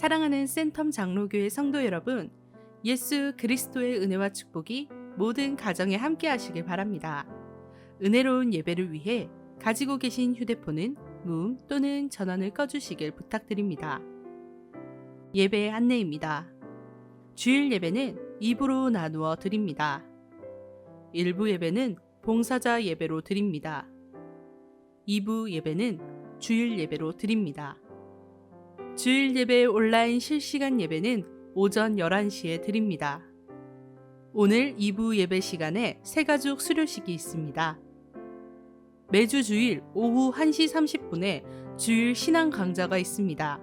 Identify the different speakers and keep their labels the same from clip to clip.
Speaker 1: 사랑하는 센텀 장로교회 성도 여러분, 예수 그리스도의 은혜와 축복이 모든 가정에 함께 하시길 바랍니다. 은혜로운 예배를 위해 가지고 계신 휴대폰은 무음 또는 전원을 꺼주시길 부탁드립니다. 예배 안내입니다. 주일 예배는 2부로 나누어 드립니다. 일부 예배는 봉사자 예배로 드립니다. 2부 예배는 주일 예배로 드립니다. 주일 예배 온라인 실시간 예배는 오전 11시에 드립니다. 오늘 2부 예배 시간에 새가족 수료식이 있습니다. 매주 주일 오후 1시 30분에 주일 신앙 강좌가 있습니다.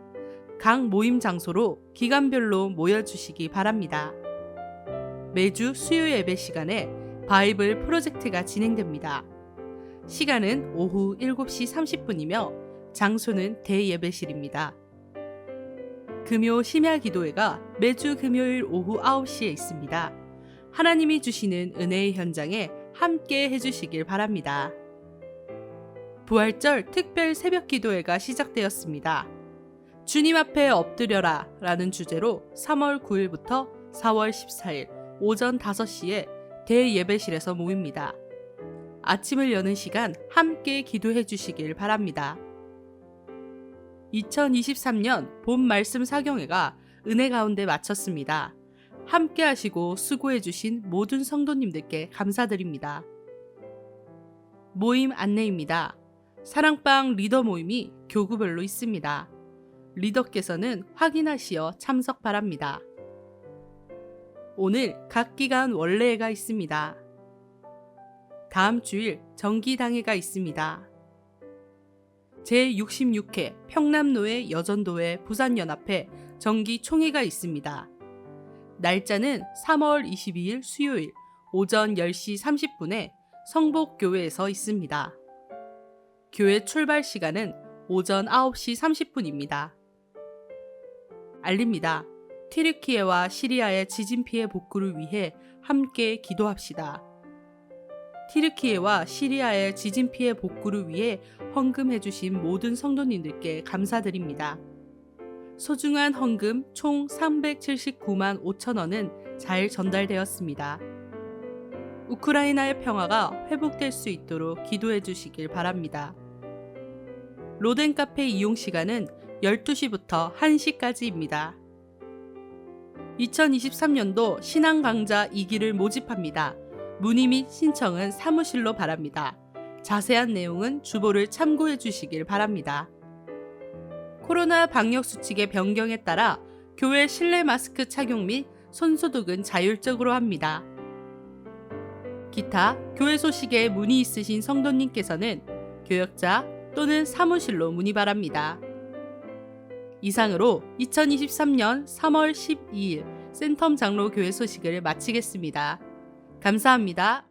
Speaker 1: 각 모임 장소로 기간별로 모여주시기 바랍니다. 매주 수요 예배 시간에 바이블 프로젝트가 진행됩니다. 시간은 오후 7시 30분이며 장소는 대예배실입니다. 금요 심야 기도회가 매주 금요일 오후 9시에 있습니다. 하나님이 주시는 은혜의 현장에 함께 해주시길 바랍니다. 부활절 특별 새벽 기도회가 시작되었습니다. 주님 앞에 엎드려라 라는 주제로 3월 9일부터 4월 14일 오전 5시에 대예배실에서 모입니다. 아침을 여는 시간 함께 기도해 주시길 바랍니다. 2023년 봄 말씀 사경회가 은혜 가운데 마쳤습니다. 함께 하시고 수고해 주신 모든 성도님들께 감사드립니다. 모임 안내입니다. 사랑방 리더 모임이 교구별로 있습니다. 리더께서는 확인하시어 참석 바랍니다. 오늘 각 기간 원래회가 있습니다. 다음 주일 정기당회가 있습니다. 제66회 평남노회 여전도회 부산연합회 정기 총회가 있습니다. 날짜는 3월 22일 수요일 오전 10시 30분에 성복교회에서 있습니다. 교회 출발 시간은 오전 9시 30분입니다. 알립니다. 티르키예와 시리아의 지진 피해 복구를 위해 함께 기도합시다. 티르키예와 시리아의 지진 피해 복구를 위해 헌금해 주신 모든 성도님들께 감사드립니다. 소중한 헌금 총 379만 5천 원은 잘 전달되었습니다. 우크라이나의 평화가 회복될 수 있도록 기도해 주시길 바랍니다. 로덴 카페 이용 시간은 12시부터 1시까지입니다. 2023년도 신앙 강좌 2기를 모집합니다. 문의 및 신청은 사무실로 바랍니다. 자세한 내용은 주보를 참고해 주시길 바랍니다. 코로나 방역 수칙의 변경에 따라 교회 실내 마스크 착용 및 손소독은 자율적으로 합니다. 기타 교회 소식에 문의 있으신 성도님께서는 교역자 또는 사무실로 문의 바랍니다. 이상으로 2023년 3월 12일 센텀 장로 교회 소식을 마치겠습니다. 감사합니다.